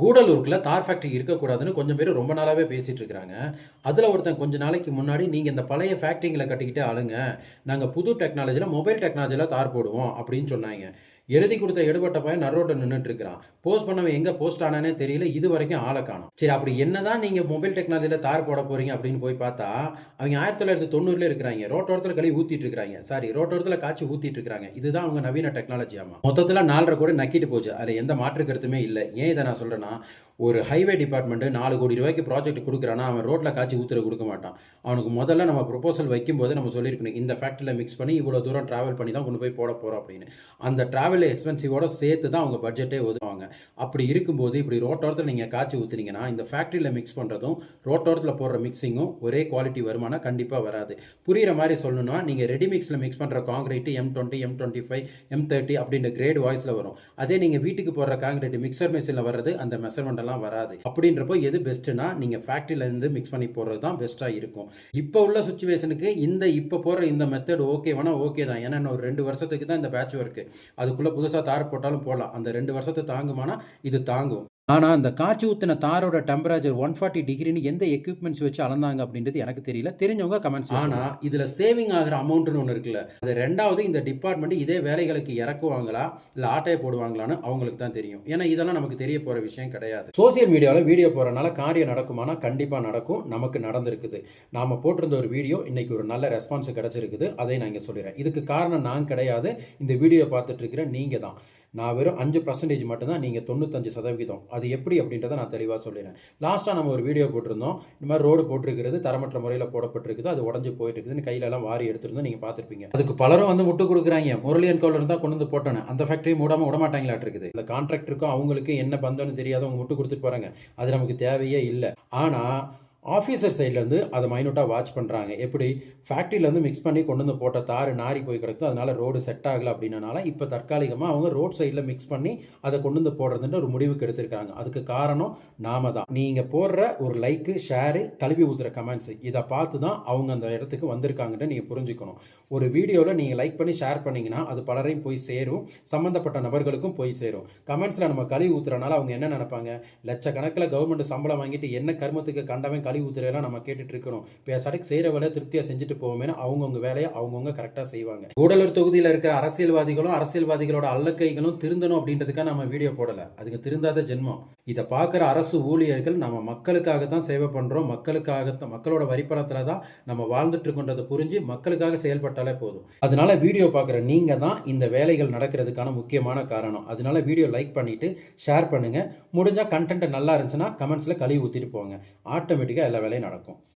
கூடலூருக்குள்ள தார் ஃபேக்ட்ரி இருக்கக்கூடாதுன்னு கொஞ்சம் பேர் ரொம்ப நாளாகவே பேசிகிட்டு இருக்கிறாங்க. அதில் ஒருத்தன் கொஞ்ச நாளைக்கு முன்னாடி நீங்கள் இந்த பழைய ஃபேக்ட்ரிங்களை கட்டிக்கிட்டு ஆளுங்க. நாங்கள் புது டெக்னாலஜியில் மொபைல் டெக்னாலஜியில் தார் போடுவோம் அப்படின்னு சொன்னாங்க. எழுதி கொடுத்த எடுபட்ட பையன் நரோட்டை நின்றுட்டு இருக்கிறான் போஸ்ட் பண்ணவன் எங்கே போஸ்ட் ஆனானே தெரியல இது வரைக்கும் ஆளை காணும். சரி அப்படி என்னதான் நீங்கள் மொபைல் டெக்னாலஜியில் தார் போட போகிறீங்க அப்படின்னு போய் பார்த்தா அவங்க ஆயிரத்தி தொள்ளாயிரத்தி தொண்ணூறுல இருக்கிறாங்க. ரோட்டோரத்தில் கழுவி ஊற்றிட்டு இருக்கிறாங்க சாரி ரோட்டோரத்தில் காய்ச்சி ஊற்றிட்டு இருக்கிறாங்க இதுதான் அவங்க நவீன டெக்னாலஜி ஆமாம் மொத்தத்தில் நாலரை கூட நக்கிட்டு போச்சு. அதில் எந்த மாற்று கருத்துமே இல்லை. ஏன் இதை நான் சொல்கிறேன்னா ஒரு ஹைவே டிபார்ட்மெண்ட் நாலு கோடி ரூபாய்க்கு ப்ராஜெக்ட் கொடுக்குறானா அவன் ரோட்டில் காய்ச்சி ஊத்துற கொடுக்க மாட்டான். அவனுக்கு முதல்ல நம்ம ப்ரொபோசல் வைக்கும்போது நம்ம சொல்லியிருக்கணும் இந்த ஃபேக்ட்ரியில் மிக்ஸ் பண்ணி இவ்வளோ தூரம் ட்ராவல் பண்ணி தான் கொண்டு போய் போட போகிறோம் அப்படின்னு. அந்த ட்ராவல் எக்ஸ்பென்சிவோட சேர்த்து தான் அவங்க பட்ஜெட்டே ஒதுவாங்க அப்படி இருக்கும்போது இப்படி ரோட்டோரத்தில் நீங்கள் காய்ச்சி ஊற்றுனீங்கன்னா இந்த ஃபேக்ட்ரியில் மிக்ஸ் பண்ணுறதும் ரோட்டோரத்தில் போடுற மிக்சிங்கும் ஒரே குவாலிட்டி வருமானம் கண்டிப்பாக வராது. புரிகிற மாதிரி சொல்லணும்னா நீங்கள் ரெடிமிக்ஸில் மிக்ஸ் பண்ணுற concrete M twenty M twenty five M thirty அப்படின்ற கிரேட் வாய்ஸில் வரும். அதே நீங்கள் வீட்டுக்கு போடுற காங்கிரீட் மிக்சர் மிஷினில் வர்றது அந்த மெஷர்மெண்ட் எல்லாம் வராது. அப்படின்றப்போ எது பெஸ்ட்டுனா நீங்கள் ஃபேக்ட்ரியிலேருந்து மிக்ஸ் பண்ணி போடுறது தான் பெஸ்ட்டாக இருக்கும். இப்போ உள்ள சுச்சுவேஷனுக்கு இந்த இப்போ போடுற இந்த மெத்தட் ஓகேவானா ஓகே தான். ஏன்னா இன்னும் ஒரு ரெண்டு வருஷத்துக்கு தான் இந்த பேட்ச் ஒர்க்கு அதுக்குள்ளே புதுசாக தார் போட்டாலும் போடலாம். அந்த ரெண்டு வருஷத்தை தாங்குமானா இது தாங்கும். ஆனால் அந்த காய்ச்சி ஊற்றின தாரோட டெம்பரேச்சர் ஒன் ஃபார்ட்டி டிகிரின்னு எந்த எக்யூப்மெண்ட்ஸ் வச்சு அளந்தாங்க அப்படின்றது எனக்கு தெரியல. தெரிஞ்சவங்க கமெண்ட்ஸ் ஆனால் இதில் சேவிங் ஆகிற அமௌண்ட்னு ஒன்று இருக்குல்ல. அது ரெண்டாவது இந்த டிபார்ட்மெண்ட் இதே வேலைகளுக்கு இறக்குவாங்களா? இல்லை ஆட்டையை போடுவாங்களான்னு அவங்களுக்கு தான் தெரியும். ஏன்னா இதெல்லாம் நமக்கு தெரிய போகிற விஷயம் கிடையாது. சோசியல் மீடியாவில் வீடியோ போகிறனால காரியம் நடக்குமானா கண்டிப்பாக நடக்கும். நமக்கு நடந்திருக்குது. நாம் போட்டிருந்த ஒரு வீடியோ இன்னைக்கு ஒரு நல்ல ரெஸ்பான்ஸ் கிடைச்சிருக்குது. அதை நான் இங்கே சொல்லிடுறேன். இதுக்கு காரணம் நான் கிடையாது. இந்த வீடியோ பார்த்துட்டு இருக்கிற நீங்கள் தான் நான் வெறும் அஞ்சு பர்சன்டேஜ் மட்டும்தான் நீங்கள் தொண்ணூத்தஞ்சு சதவீதம் அது எப்படி அப்படின்றத நான் தெளிவாக சொல்லிடுறேன். லாஸ்ட்டாக நம்ம ஒரு வீடியோ போட்டிருந்தோம். இந்த மாதிரி ரோடு போட்டிருக்கிறது தரமற்ற முறையில் போடப்பட்டிருக்குது. அது உடஞ்சி போயிட்டு இருக்குதுன்னு கையில எல்லாம் வாரி எடுத்துருந்தோம். நீங்கள் பார்த்துருப்பீங்க. அதுக்கு பலரும் வந்து முட்டு கொடுக்குறாங்க. முரளியன் கோவில் தான் கொண்டு வந்து போட்டேன் அந்த ஃபேக்ட்ரி மூடாமல் விட இருக்குது. இந்த கான்ட்ராக்டருக்கும் அவங்களுக்கு என்ன பந்தம்னு தெரியாதவங்க முட்டு கொடுத்துட்டு போகிறாங்க அது நமக்கு தேவையே இல்லை. ஆனால் ஆஃபீஸர் சைட்லேருந்து அதை மைனூட்டாக வாட்ச் பண்ணுறாங்க எப்படி? ஃபேக்ட்ரியிலேருந்து மிக்ஸ் பண்ணி கொண்டு வந்து போட்ட தார் நாரி போய் கிடக்குது. அதனால ரோடு செட் ஆகலை அப்படின்னனால இப்போ தற்காலிகமாக அவங்க ரோட் சைடில் மிக்ஸ் பண்ணி அதை கொண்டு வந்து போடுறதுன்ற ஒரு முடிவுக்கு எடுத்திருக்காங்க அதுக்கு காரணம் நாம தான். நீங்கள் போடுற ஒரு லைக்கு ஷேரு கழுவி ஊற்றுற கமெண்ட்ஸ் இதை பார்த்து தான் அவங்க அந்த இடத்துக்கு வந்திருக்காங்கன்னு நீங்கள் புரிஞ்சுக்கணும். ஒரு வீடியோவில் நீங்கள் லைக் பண்ணி ஷேர் பண்ணிங்கன்னா அது பலரையும் போய் சேரும். சம்மந்தப்பட்ட நபர்களுக்கும் போய் சேரும். கமெண்ட்ஸில் நம்ம கழுவி ஊற்றுறனால அவங்க என்ன நினைப்பாங்க? லட்சக்கணக்கில் கவர்மெண்ட் சம்பளம் வாங்கிட்டு என்ன கர்மத்துக்கு கண்டவன் கழுவி உத்தரவெல்லாம் நம்ம கேட்டுட்டு இருக்கணும் பேசாட்டுக்கு செய்கிற வேலையை திருப்தியாக செஞ்சுட்டு போவோமே அவங்கவுங்க வேலையை அவங்கவுங்க கரெக்டாக செய்வாங்க. கூடலூர் தொகுதியில் இருக்கிற அரசியல்வாதிகளும் அரசியல்வாதிகளோட அல்லக்கைகளும் திருந்தணும் அப்படின்றதுக்காக நம்ம வீடியோ போடலை. அதுக்கு திருந்தாத ஜென்மம். இதை பார்க்குற அரசு ஊழியர்கள் நம்ம மக்களுக்காக தான் சேவை பண்ணுறோம் மக்களுக்காக தான் மக்களோட வரிப்பணத்தில் தான் நம்ம வாழ்ந்துட்டு இருக்கோன்றதை புரிஞ்சு மக்களுக்காக செயல்பட்டாலே போதும். அதனால வீடியோ பார்க்குற நீங்கள் தான் இந்த வேலைகள் நடக்கிறதுக்கான முக்கியமான காரணம். அதனால வீடியோ லைக் பண்ணிவிட்டு ஷேர் பண்ணுங்க. முடிஞ்சால் கண்டென்ட் நல்லா இருந்துச்சுன்னா கமெண்ட்ஸில் கழுவி ஊற்றிட்டு போங்க. ஆட்டோமேட்டிக்காக எல்லா வேலையும் நடக்கும்.